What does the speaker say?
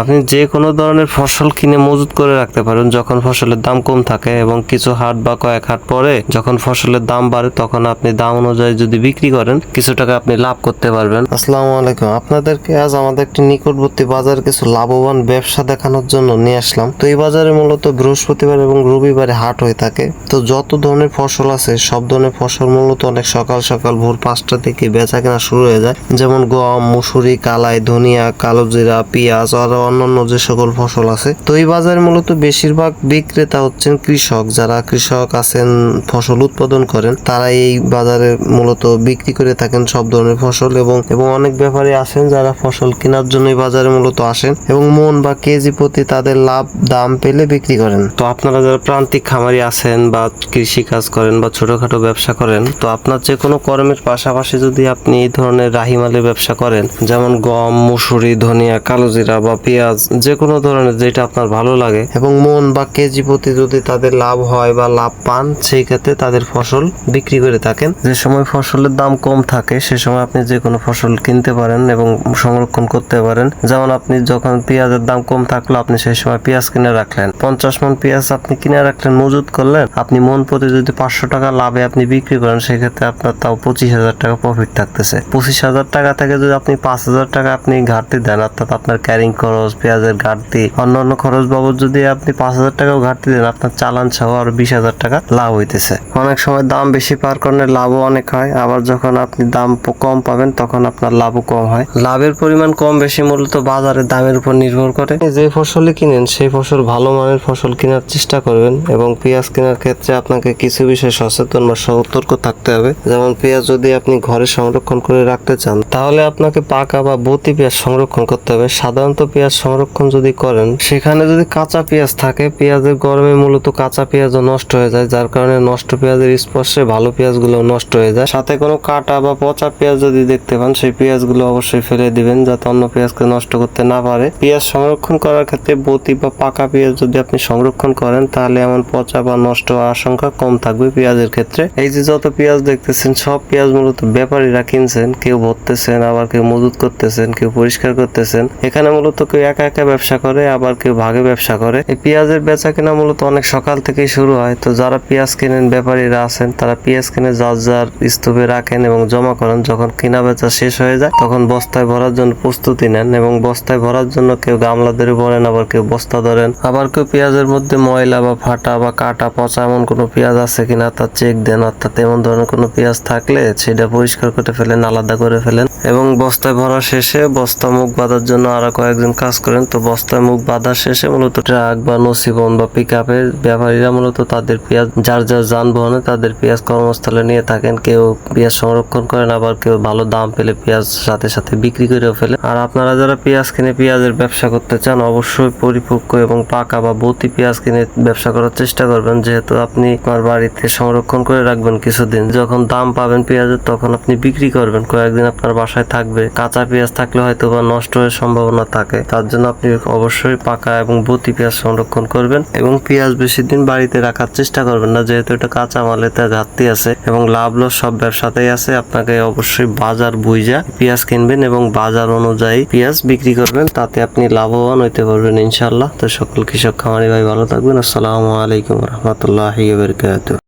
আপনি যে কোনো ধরনের ফসল কিনে মজুত করে রাখতে পারেন। যখন ফসলের দাম কম থাকে এবং কিছু হাট বা কয়েক হাট পরে যখন ফসলের দাম বাড়ে, তখন আপনি দাম অনুযায়ী যদি বিক্রি করেন, কিছু টাকা আপনি লাভ করতে পারবেন। আসসালামু আলাইকুম। আপনাদেরকে আজ আমাদের একটি নিকটবর্তী বাজার কিছু লাভবান ব্যবসা দেখানোর জন্য নিয়ে আসলাম। তো এই বাজারে মূলত বৃহস্পতিবার এবং রবিবারে হাট হয়ে থাকে। তো যত ধরনের ফসল আছে, সব ধরনের ফসল মূলত অনেক সকাল সকাল ভোর পাঁচটা থেকে বেচা কেনা শুরু হয়ে যায়। যেমন গম, মুসুরি, কালাই, ধনিয়া, কালো জিরা, পেঁয়াজ আর অন্যান্য যে সকল ফসল আছে। তো এই বাজারে মূলত বেশিরভাগ বিক্রেতা হচ্ছেন কৃষক। যারা কৃষক আছেন, ফসল উৎপাদন করেন তারা এই বাজারে মূলত বিক্রি করে থাকেন সব ধরনের ফসল এবং এবং অনেক ব্যাপারী আছেন যারা ফসল কেনার জন্য বাজারে মূলত আসেন এবং মন বা কেজি প্রতি তাদের লাভ, দাম পেলে বিক্রি করেন। তো আপনারা যারা প্রান্তিক খামারি আছেন বা কৃষি কাজ করেন বা ছোটখাটো ব্যবসা করেন, তো আপনার যে কোনো কর্মের পাশাপাশি যদি আপনি এই ধরনের রাহিমালের ব্যবসা করেন, যেমন গম, মুসুরি, ধনিয়া, কালো জিরা বা পেঁয়াজ যে কোনো ধরনের যেটা আপনার ভালো লাগে। এবং মন বা কেজি প্রতি যদি তাদের লাভ হয় বা লাভ পান, সেই ক্ষেত্রে তাদের ফসল বিক্রি করে থাকেন। যে সময় ফসলের দাম কম থাকে, সে সময় আপনি যে কোনো ফসল কিনতে পারেন এবং সংরক্ষণ করতে পারেন। যেমন আপনি যখন পেঁয়াজের দাম কম থাকল, আপনি সেই সময় পেঁয়াজ কিনে রাখলেন। পঞ্চাশ মন পেঁয়াজ আপনি কিনে রাখলেন, মজুত করলেন। আপনি মন প্রতি যদি পাঁচশো টাকা লাভে আপনি বিক্রি করেন সেক্ষেত্রে আপনার তাও পঁচিশ হাজার টাকা প্রফিট থাকতেছে। পঁচিশ হাজার টাকা থেকে যদি আপনি পাঁচ হাজার টাকা আপনি ঘাটতি দেন, অর্থাৎ আপনার ক্যারিং খরচ পেঁয়াজের ঘাটতি, অন্যান্য খরচ বাবদ যদি আপনি পাঁচ হাজার টাকাও ঘাটতি দেন, আপনার চালান সহ আরও বিশ হাজার টাকা লাভ হইতেছে। অনেক সময় দাম বেশি পাওয়ার কারণে লাভও অনেক হয়, আবার যখন আপনি দাম কম পাবেন, তখন আপনার লাভও কম হয়। লাভের পরিমাণ কম বেশি মূলত বাজারের দামের উপর নির্ভর করে। যে ফসলই কিনেন, সেই ফসল ভালো মানের ফসল কেনার চেষ্টা করবেন এবং পেঁয়াজ কেনার ক্ষেত্রে আপনাকে কিছু বিষয়ে সচেতন বা সতর্ক থাকতে হবে। যেমন পেঁয়াজ যদি আপনি ঘরে সংরক্ষণ করে রাখতে চান, তাহলে আপনাকে পাকা বা বতি পেঁয়াজ সংরক্ষণ করতে হবে। সাধারণত পেঁয়াজ সংরক্ষণ যদি করেন, সেখানে যদি কাঁচা পেঁয়াজ থাকে, পেঁয়াজের গরমে মূলত কাঁচা পেঁয়াজও নষ্ট হয়ে যায়, যার কারণে নষ্ট পেঁয়াজের স্পর্শে ভালো পেঁয়াজগুলো নষ্ট হয়ে যায়। সাথে কোনো কাটা বা পচা পেঁয়াজ যদি দেখতে পান, সেই পেঁয়াজগুলো অবশ্যই ফেলে দিবেন, যাতে অন্য পেঁয়াজকে নষ্ট করতে না পারে। পেঁয়াজ সংরক্ষণ করার ক্ষেত্রে বতি বা পাকা পেঁয়াজ যদি আপনি সংরক্ষণ করেন, তাহলে এমন পচা বা নষ্ট হওয়ার আশঙ্কা কম থাকবে পেঁয়াজের ক্ষেত্রে। এই যে যত পেঁয়াজ দেখতেছেন, সব পেঁয়াজ মূলত ব্যাপারীরা কিনছেন, কেউ ভরতেছেন আবার কেউ মজুত করতেছেন, কেউ পরিষ্কার করতেছেন। এখানে মূলত কেউ একা একা ব্যবসা করে, আবার কেউ ভাগে ব্যবসা করে। এই পেঁয়াজের বেচা কেনা মূলত অনেক সকাল থেকেই শুরু হয়। তো যারা পেঁয়াজ কেনেন, ব্যাপারীরা আছেন, তারা পেঁয়াজ কিনে যার যার স্তূপে রাখেন এবং জমা করেন। যখন কেনা বেচা শেষ হয়ে যায়, তখন বস্তায় ভরার জন্য প্রস্তুতি নেন এবং বস্তায় ভরার জন্য কেউ গামলা ধরে ভরেন আবার কেউ বস্তা ধরেন। আবার কেউ পেঁয়াজের মধ্যে ময়লা বা ফাটা বা কাটা পচা এমন কোনো পেঁয়াজ আছে কিনা তার চেক দেন। অর্থাৎ এমন ধরনের কোনো পেঁয়াজ থাকলে সেটা পরিষ্কার করে ফেলেন, আলাদা করে ফেলেন এবং বস্তায় ভরা শেষে বস্তা মুখ বাঁধার জন্য আরও কয়েকজন কাজ করেন, তো বস্তায় মুখ বাঁধার শেষে মূলত ট্রাক বা নসিবন বা পিক আপের ব্যাপারীরা মূলত তাদের পেঁয়াজ, যার যার যানবাহনে তাদের পেঁয়াজ কর্মস্থলে নিয়ে থাকেন। কেউ পেঁয়াজ সংরক্ষণ করেন, আবার কেউ ভালো দাম পেলে পেঁয়াজ সাথে সাথে বিক্রি করেও ফেলে। আর আপনারা যারা পেঁয়াজ কিনে পেঁয়াজের ব্যবসা করতে চান, অবশ্যই পরিপক্ক এবং পাকা বা বতি পেঁয়াজ কিনে ব্যবসা করার চেষ্টা করবেন। যেহেতু আপনি আপনার বাড়িতে সংরক্ষণ করে রাখবেন কিছুদিন, যখন দাম পাবেন পেঁয়াজের, তখন আপনি বিক্রি করবেন। কয়েকদিন আপনার বাসায় থাকবে, কাঁচা পেঁয়াজ থাকলে হয়তো বা নষ্ট হওয়ার সম্ভাবনা থাকে। তার জন্য আপনি অবশ্যই পাকা এবং বতি পেঁয়াজ সংরক্ষণ করবেন এবং পেঁয়াজ বেশি দিন বাড়িতে রাখার চেষ্টা করবেন না, যেহেতু এটা কাঁচা মালে তার ঘাটতি আছে এবং লাভ লস সব ব্যবসাতেই আছে। আপনাকে অবশ্যই বাজার বুঝা পেঁয়াজ কিনবেন এবং বাজার অনুযায়ী পেঁয়াজ বিক্রি করবেন, তাতে আপনি লাভবান হইতে পারবেন ইনশাল্লাহ তো সকল কৃষক খামারি ভাই ভালো থাকবেন। আসসালামু আলাইকুম রহমতুল্লাহি বারকাতুহ।